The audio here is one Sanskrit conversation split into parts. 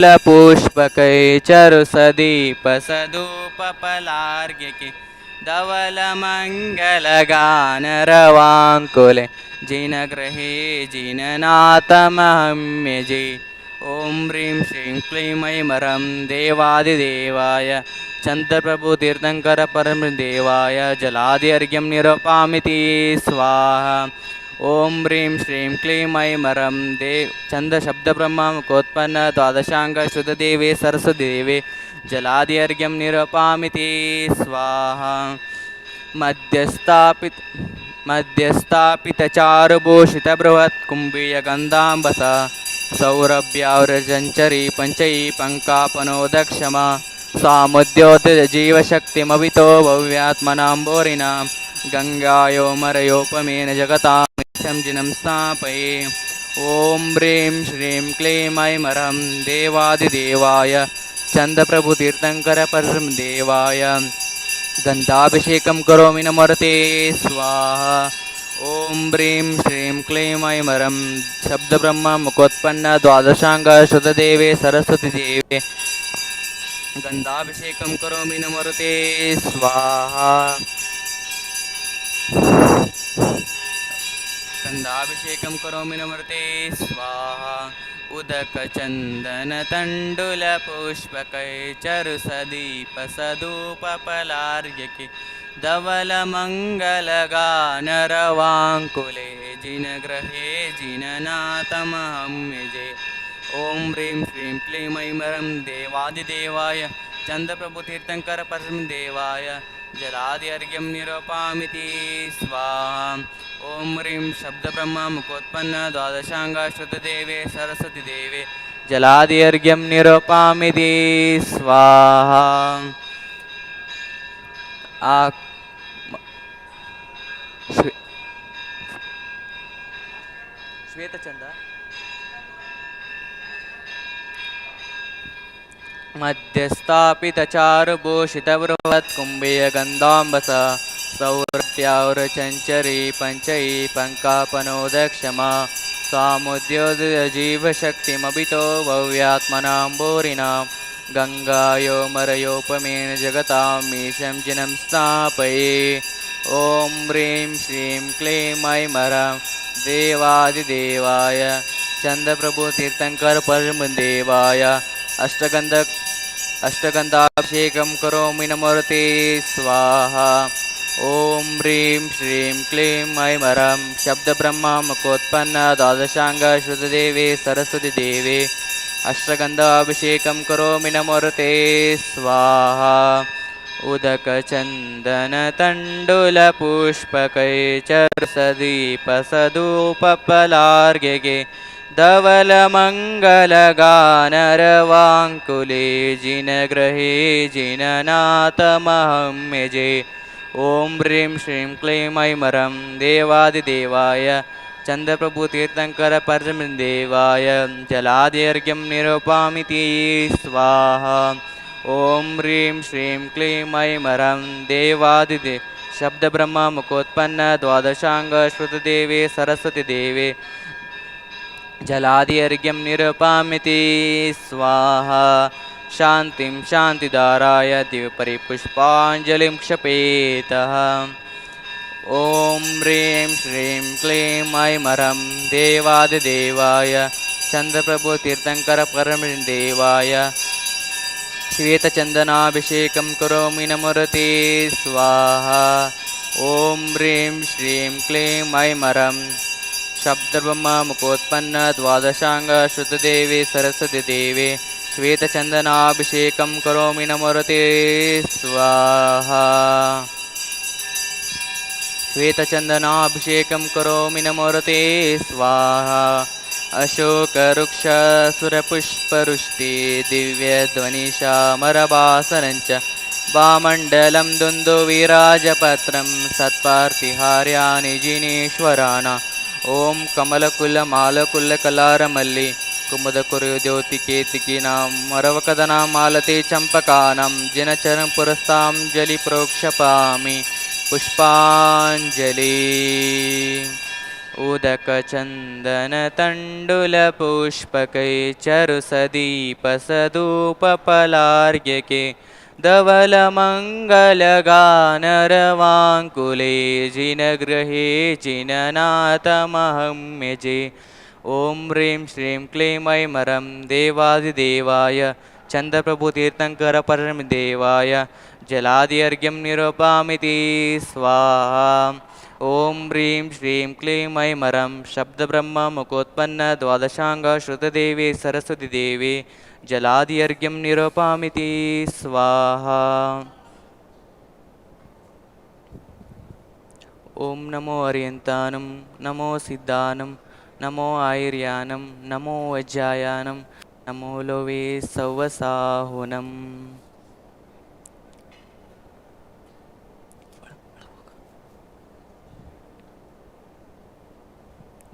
फलपुष्पकै चरुसदीपसदूपपलार्घ्यके धवलमङ्गलगानरवाङ्कुले जिनगृहे जिननाथमहम्यजे। ॐ ह्रीं श्रीं क्लीं ऐमरं देवादिदेवाय चन्द्रप्रभुतीर्थङ्करपरमदेवाय जलादिर्घ्यं निरूपामिति स्वाहा ॐ ह्रीं श्रीं क्लीं ऐमरं दे छन्दशब्दब्रह्ममुखोत्पन्न द्वादशाङ्गश्रुतदेवे सरस्वतीदेवे जलादिर्घ्यं निरूपामिति स्वाहा। मध्यस्थापित मध्यस्थापितचारुभूषितबृहत्कुम्भीयगन्धाम्बसा सौरभ्यावरचञ्चरी पञ्चयी पङ्कापनोदक्षमा सामुद्योतिजीवशक्तिमवितो भव्यात्मनाम्बोरिणां गङ्गायोमरयोपमेन जगतां जिनं स्थापये। ॐ ह्रीं श्रीं क्लीं ऐमरं देवादिदेवाय। चन्दप्रभुतीर्थङ्करपरं देवाय। गन्धाभिषेकं करोमि नमर्ते स्वाहा। ॐ ह्रीं श्रीं क्लीं ऐमरं शब्दब्रह्म मुखोत्पन्न द्वादशाङ्गश्रुतदेवे सरस्वतीदेवे गन्धाभिषेकं करोमि नमर्ते स्वाहा गन्धाभिषेकं करोमि नमर्ते स्वाहा। उदकचन्दनतण्डुलपुष्पकैचरुसदीपसदूपपलार्घ्यके धवलमङ्गलगानरवाङ्कुले जिनगृहे जिननाथमहं यजे। ॐ ह्रीं श्रीं क्लीं ऐमरं देवादिदेवाय चन्द्रप्रभुतीर्थङ्करपरं देवाय जलादिर्घ्यं निरूपामिति। स्वाहा। ॐ ह्रीं शब्दब्रह्म मुखोत्पन्न द्वादशाङ्गश्रुतदेवे सरस्वतीदेवे। जलादिर्घ्यं निरूपामिति। स्वाहा। आ श्वे मध्यस्थापितचारुभूषितबृहत्कुम्भीयगन्धाम्बसा सौरभ्यावरचञ्चरी पञ्चयी पङ्कापनोदक्षमा सामुद्योदयजीवशक्तिमभितो भव्यात्मनाम्बोरिणां गङ्गायोमरयोपमेन जगतां मीशं जिनं स्थापये। ॐ ह्रीं श्रीं क्लीं ऐमरं देवादिदेवाय चन्द्रप्रभुतीर्थङ्करपरमदेवाय अष्टगन्ध अष्टगन्धाभिषेकं करोमि नमोरते स्वाहा। ॐ ह्रीं श्रीं क्लीं ऐमरं शब्दब्रह्म मुखोत्पन्न द्वादशाङ्गश्रुतदेवे सरस्वतीदेवे अष्टगन्धाभिषेकं करोमि नमोरते स्वाहा। उदकचन्दनतण्डुलपुष्पकैचर्सदीपसदूपपलार्घ्यगे धवलमङ्गलगानरवाङ्कुले जिनगृहे जिननाथमहं यजे ॐ ह्रीं श्रीं क्लीं ऐमरं देवादिदेवाय। चन्द्रप्रभुतीर्थङ्करपरमदेवाय जलादिर्घ्यं निरूपामिति स्वाहा। ॐ ह्रीं श्रीं क्लीं ऐमरं देवादिदे। शब्दब्रह्म मुखोत्पन्न द्वादशाङ्गश्रुतदेवे सरस्वतीदेवे जलादिर्घ्यं निरूपामिति स्वाहा। शान्तिं शान्तिदाराय दिवपरिपुष्पाञ्जलिं क्षपेतः। ॐ ह्रीं श्रीं क्लीं ऐमरं देवादिदेवाय चन्द्रप्रभुतीर्थङ्करपरमदेवाय श्वेतचन्दनाभिषेकं करोमि नमरते स्वाहा। ॐ ह्रीं श्रीं क्लीं ऐमरं शब्दब्रह्म मुखोत्पन्न द्वादशाङ्गश्रुतदेवे सरस्वतीदेवे श्वेतचन्दनाभिषेकं करोमि स्वाहा। श्वेतचन्दनाभिषेकं करोमि नमोरते स्वाहा। अशोकवृक्षसुरपुष्परुष्टे दिव्यध्वनिशामरवासनञ्च वामण्डलं दुन्दुविराजपत्रं सत्पार्तिहार्यानि जिनेश्वराणा ॐ कमलकुलमालकुलकलारमल्लि कुमुदकुरुज्योतिकेतिकीनां मरवकदनां मालते चम्पकानां जिनचरं पुरस्तां जलिप्रोक्षपामि पुष्पाञ्जलि उदकचन्दनतण्डुलपुष्पकै चरुसदीपसदूपपलार्घ्यके धवलमङ्गलगानरवाङ्कुले जिनगृहे जिननाथमहं यजे ॐ ह्रीं श्रीं क्लीं ऐमरं देवादिदेवाय चन्द्रप्रभुतीर्थङ्करपरमदेवाय। जलादिर्घ्यं निरूपामिति स्वाहा। ॐ ह्रीं श्रीं क्लीं ऐमरं शब्दब्रह्ममुखोत्पन्न द्वादशाङ्गश्रुतदेवी सरस्वतीदेवी ಜಲಾದಿಯರ್ಘ್ಯಂ ನಿರೂಪಾಮಿತಿ, ಸ್ವಾಹ. ಓಂ ನಮೋ ಅರಿಯಂತಾನಂ, ನಮೋ ಸಿದ್ಧಾನಂ, ನಮೋ ಆಯುರ್ಯಾನಂ, ನಮೋ ವಜ್ರಾಯಾನಂ, ನಮೋ ಲೋವೇ ಸವಸಾಹುನಂ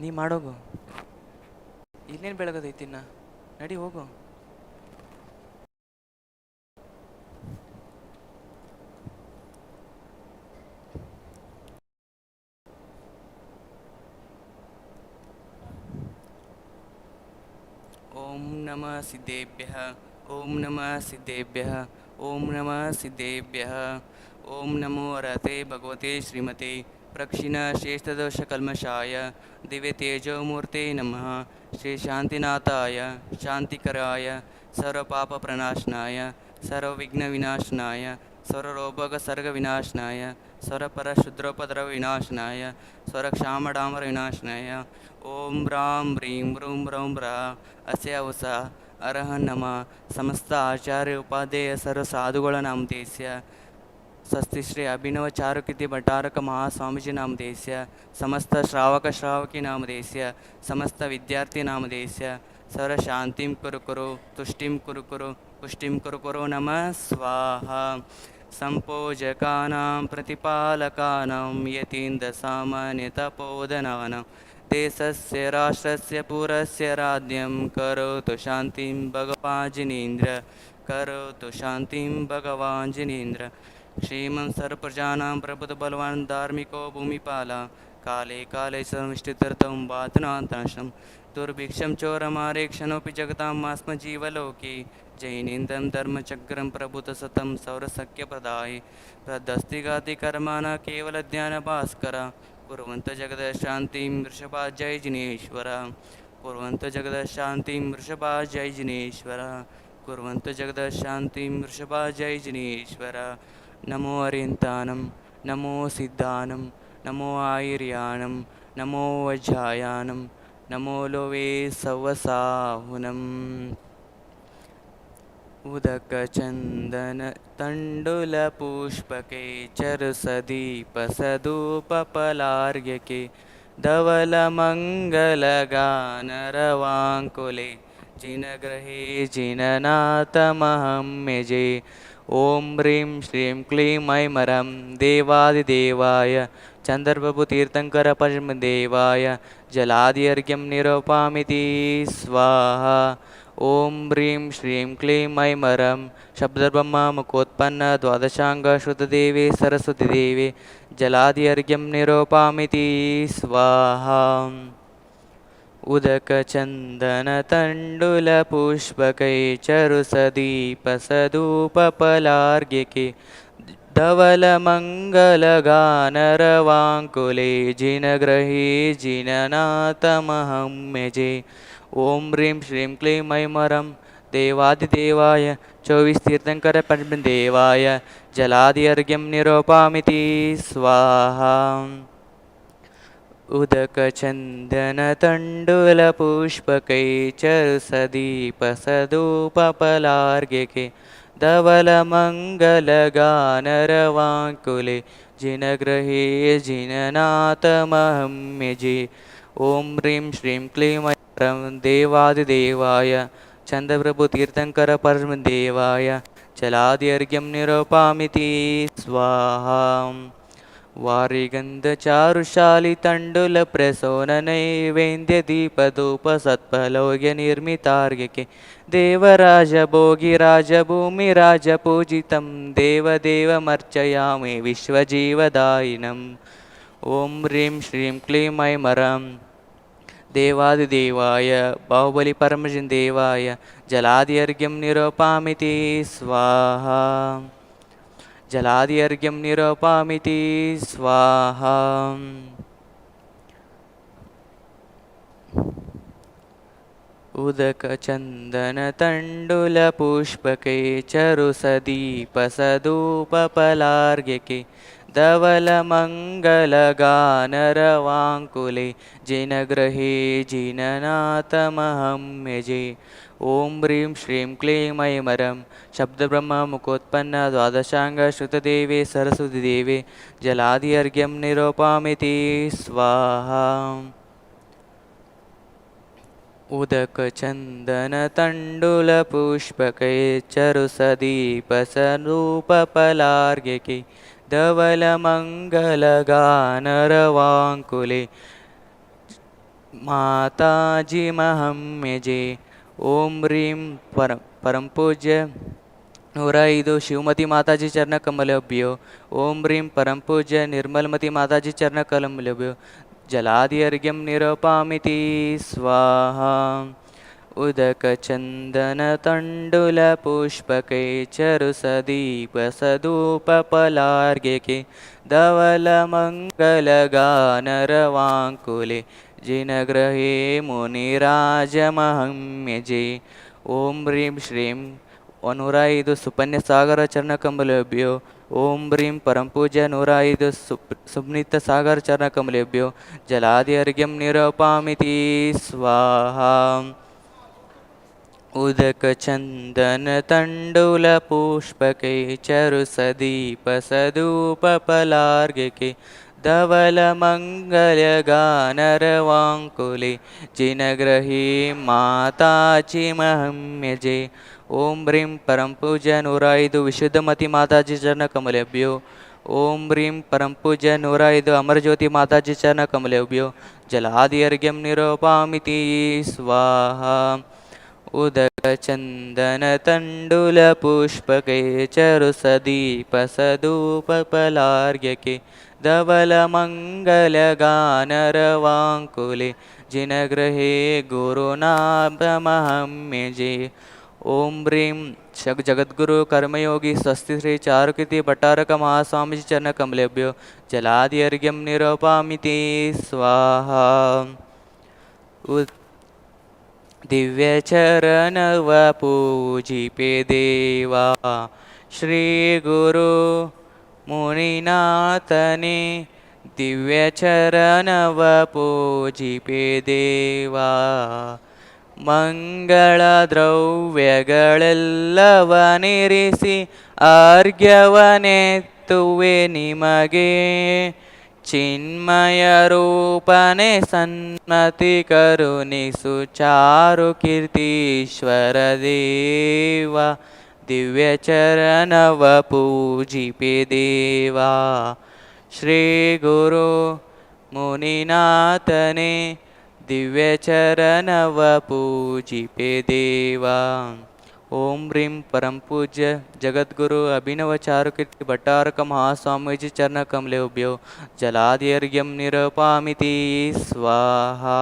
ನೀ ಮಾಡೋಗು. ಇನ್ನೇನು ಬೆಳಗೋದೈತಿ ನಡಿ ಹೋಗು. ॐ नमः सिद्धेभ्यः। ॐ नमः सिद्धेभ्यः। ॐ नमः सिद्धेभ्यः। ॐ नमो रते भगवते श्रीमते प्रक्षिणश्रेष्ठदोषकल्मषाय दिव्यतेजोमूर्ते नमः। श्रीशान्तिनाथाय शान्तिकराय सर्वपापप्रणाशनाय सर्वविघ्नविनाशनाय सर्वरोगसर्गविनाशनाय सर्वपरशुद्रोपद्रवविनाशनाय स्वरक्षामडामरविनाशनाय ॐ ह्रां ह्रीं ह्रूं ह्रौं ह्रा अस्य उस ಅರ್ಹ ನಮ ಸಮಸ್ತ ಆಚಾರ್ಯ ಉಪಾಧ್ಯಾಯ ಸರ್ವ ಸಾಧುಗಳ ನಾಮಧೇಸ್ಯ ಸ್ವಸ್ತಿ ಶ್ರೀ ಅಭಿನವ ಚಾರುಕೃತಿ ಭಟ್ಟಾರಕ ಮಹಾಸ್ವಾಮೀಜಿ ನಾಮಧೇಸ್ಯ ಸಮಸ್ತ ಶ್ರಾವಕ ಶ್ರಾವಕಿ ನಾಮಧೇಸ್ಯ ಸಮಸ್ತ ವಿದ್ಯಾರ್ಥಿ ನಾಮಧೇಸ್ಯ ಸರ್ವ ಶಾಂತಿಂ ಕುರು ಕುರು ತುಷ್ಟಿಂ ಕುರು ಕುರು ಪುಷ್ಟಿಂ ಕುರು ಕುರು ನಮಃ ಸ್ವಾಹ सम्पोजकानां प्रतिपालकानां यतीन्दसामान्यतपोदनानां देशस्य, राष्ट्रस्य, पुरस्य राज्ञं करोतु शान्तिं भगवाञ्जिनीन्द्र, करोतु शान्तिं भगवाञ्जिनीन्द्र। क्षेमं सर्वप्रजानां प्रबुधबलवान् धार्मिको भूमिपाला, काले काले सर्वष्टितर्तं वातनान्ताशं दुर्भिक्षं चोरमारेक्षणोऽपि जगतां मास्मजीवलोके जैनेन्द्रं धर्मचक्रं प्रभुतसतं सौरसख्यप्रदाय प्रदस्तिगातिकर्माण केवलज्ञानभास्कर कुर्वन्त जगदशान्तिं वृषभा जिनेश्वर कुर्वन्त जगदशान्तिं वृषभा जय जिनेश्वर कुर्वन्त जगदशान्तिं वृषभा जय जिनेश्वर नमो अरिन्तानं नमो सिद्धानं नमो आयुर्यानं नमो वज्रायानं नमो लोवे सवसाहुनम् उदकचन्दनतण्डुलपुष्पके चरुसदीपसदूपपलार्घ्यके धवलमङ्गलगानरवाङ्कुले जिनगृहे जिननाथमहं यजे। ॐ ह्रीं श्रीं क्लीं ऐमरं देवादिदेवाय चन्द्रप्रभुतीर्थङ्करपरमदेवाय जलादिर्घ्यं निरूपामिति स्वाहा ॐ ह्रीं श्रीं क्लीं ऐमरं शब्दब्रह्ममुखोत्पन्न द्वादशाङ्गश्रुतदेवी सरस्वतीदेवी जलादिर्घ्यं निरूपामिति स्वाहा। उदकचन्दनतण्डुलपुष्पकै चरुसदीपसदूपपलार्घ्यके धवलमङ्गलगानरवाङ्कुले जिनगृहे जिननाथमहं यजे ॐ ह्रीं श्रीं क्लीं ऐमरं देवादिदेवाय चौविस्तीर्थङ्करपद्मदेवाय जलादिर्घ्यं निरूपामिति स्वाहा। उदकचन्दनतण्डुलपुष्पकै चरुसदीपसदूपपलार्घ्यके धवलमङ्गलगानरवाङ्कुले जिनगृहे जिननाथमहं यजे ॐ ह्रीं श्रीं क्लीं ऐं देवादिदेवाय चन्द्रप्रभुतीर्थङ्करपरमदेवाय जलादिर्घ्यं निरूपामिति स्वाहा वारिगन्धचारुशालितण्डुलप्रसोननैवेन्द्यदीपधूपसत्फलौघ्यनिर्मितार्घ्यके देवराजभोगिराजभूमिराजपूजितं देवदेवमर्चयामि विश्वजीवदायिनं ॐ ह्रीं श्रीं क्लीं ऐं मरं देवादिदेवाय बाहुबलिपरमदेवाय जलादिअर्घ्यं निरूपामिति स्वाहा। जलादिअर्घ्यं निरूपामिति स्वाहा। उदकचन्दनतण्डुलपुष्पके चरुसदीपसदूपपलार्घ्यके धवलमङ्गलगानरवाङ्कुले जिनगृहे जिननाथमहं यजे ॐ ह्रीं श्रीं क्लीं ऐमरं शब्दब्रह्ममुखोत्पन्न द्वादशाङ्गश्रुतदेवे सरस्वतीदेवे जलादि अर्घ्यं निरूपामिति स्वाहा। उदकचन्दनतण्डुलपुष्पके चरुसदीपसरूपपलार्घ्यके धवलमङ्गलगानरवाङ्कुले ಮಾತಾಜಿಮಹಂ ಯಜೆ ಓಂ ರೀಂ ಪರ ಪರಂಪೂಜ್ಯ ನೂರ ಐದು ಶಿವಮತಿ ಮಾತಾಜಿ ಚರಣ ಕಮಲಭ್ಯೋ ಓಂ ರೀಂ ಪರಂಪೂಜ್ಯ ನಿರ್ಮಲಮತಿ ಮಾತಾಜಿ ಚರಣ ಕಮಲಭ್ಯೋ ಜಲಾದಿ ಅರ್ಘ್ಯಂ ನಿರೂಪಾಮಿತಿ ಸ್ವಾಹ उदकचन्दनतण्डुलपुष्पके चरुसदीपसदूपपलार्घ्यके धवलमङ्गलगानरवाङ्कुले जिनगृहे मुनिराजमहं यजे ॐ ह्रीं श्रीं ನೂರ ಐದು ಸುಪನ್ಯ ಸಾಗರ ಚರಣಕಮಲೇಭ್ಯೋ ಓಂ ಹ್ರೀಂ ಪರಂಪೂಜ್ಯ ನೂರ ಐದು ಸುಪ್ ಸುಪ್ನೀತ ಸಾಗರ ಚರಣಕಮಲೇಭ್ಯೋ ಜಲಾದಿ ಅರ್ಘ್ಯಂ ನಿರಪಾಮಿತಿ ಸ್ವಾಹ उदकचन्दनतण्डुलपुष्पके चरुसदीपसदूपलार्घिके धवलमङ्गलगानरवाङ्कुले जिनग्रही माताजि महं यजे ॐ भ्रीं परम्पूज नुरायुधु चरणकमलेभ्यो। ॐ भ्रीं परम्पूज नुरायुदौ अमरज्योतिमाताजिचरणकमलेभ्यो जलाधि अर्घ्यं निरुपामिति स्वाहा। उदकचन्दनतण्डुलपुष्पके चरुसदीपसदूपपलार्यके धवलमङ्गलगानरवाङ्कुले जिनगृहे गुरुनाभमहं यजे ओम ह्रीं जग जगद्गुरु कर्मयोगी स्वस्ति श्री चारुकृति भट्टारक महास्वामी चरण कमलेभ्यो जलादि अर्घ्यम निरूपामिति स्वाहा। ದಿವ್ಯಚರಣವ ಪೂಜಿಪೆ ದೇವಾ. ಶ್ರೀ ಗುರು ಮುನಿನಾಥನೆ ದಿವ್ಯಚರಣವ ಪೂಜಿಪೆ ದೇವಾ. ಮಂಗಳ ದ್ರವ್ಯಗಳೆಲ್ಲವನಿರಿಸಿ ಆರ್ಘ್ಯವನೆತ್ತುವೆ ನಿಮಗೆ. चिन्मयरूपने सन्मतिकरुणि सुचारुकीर्तीश्वरदेव सुचारुकीर्तीश्वरदेवा देवा। श्रीगुरु श्रीगुरो मुनिनाथने दिव्यचरणपूजिपे देवा। ఓం రీం పరం పూజ్య జగద్గురు అభినవచారుకి భట్టారక మహాస్వామీజీ చరణకమలేభ్యో జలాదీర్ఘ్యం నిరపామితి. స్వాహా.